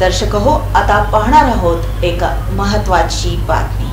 दर्शक हो आता पाहणार आहोत एक महत्वाची बातमी.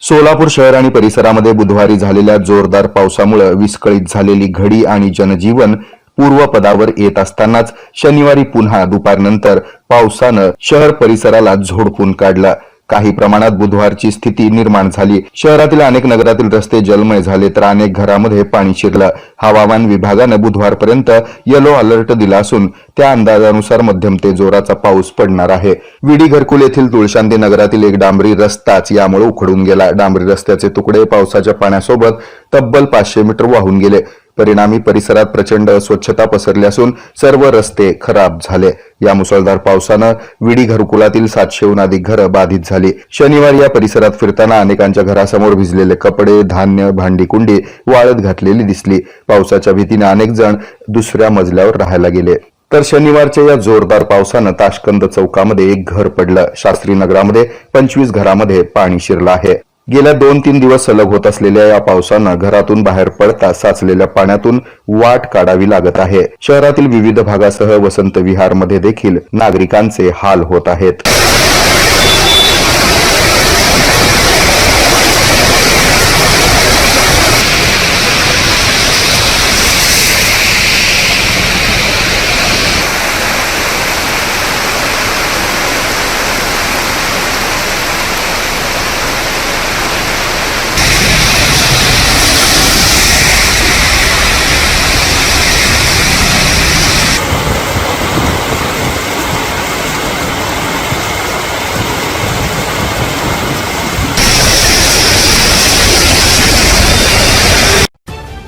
सोलापूर शहर आणि परिसरामध्ये बुधवारी झालेल्या जोरदार पावसामुळे विस्कळीत झालेली घडी आणि जनजीवन पूर्वपदावर येत असतानाच शनिवारी पुन्हा दुपारनंतर पावसानं शहर परिसराला झोडपून काढला. काही प्रमाणात बुधवारची स्थिती निर्माण झाली. शहरातील अनेक नगरातील रस्ते जलमय झाले तर अनेक घरामध्ये पाणी शिरलं. हवामान विभागानं बुधवारपर्यंत येलो अलर्ट दिला असून त्या अंदाजानुसार मध्यम ते जोराचा पाऊस पडणार आहे. विडी घरकुल येथील तुळशांती नगरातील एक डांबरी रस्ताच यामुळे उखडून गेला. डांबरी रस्त्याचे तुकडे पावसाच्या पाण्यासोबत तब्बल पाचशे मीटर वाहून गेले. परिणामी परिसरात प्रचंड अस्वच्छता पसरली असून सर्व रस्ते खराब झाले. या मुसळधार पावसानं विडी घरकुलातील सातशेहून अधिक घरं बाधित झाली. शनिवारी या परिसरात फिरताना अनेकांच्या घरासमोर भिजलेले कपडे धान्य भांडी कुंडी वाळत घातलेली दिसली. पावसाच्या भीतीने अनेक जण दुसऱ्या मजल्यावर राहायला गेले. तर शनिवारच्या या जोरदार पावसानं ताशकंद चौकामध्ये एक घर पडलं. शास्त्री नगरामध्ये पंचवीस घरामध्ये पाणी शिरलं आहे. गेल्या दोन तीन दिवस सलग होत असलेल्या या पावसानं घरातून बाहेर पडता साचलेल्या पाण्यातून वाट काढावी लागत आहे. शहरातील विविध भागासह वसंत विहारमध्ये देखील नागरिकांचे हाल होत आहेत.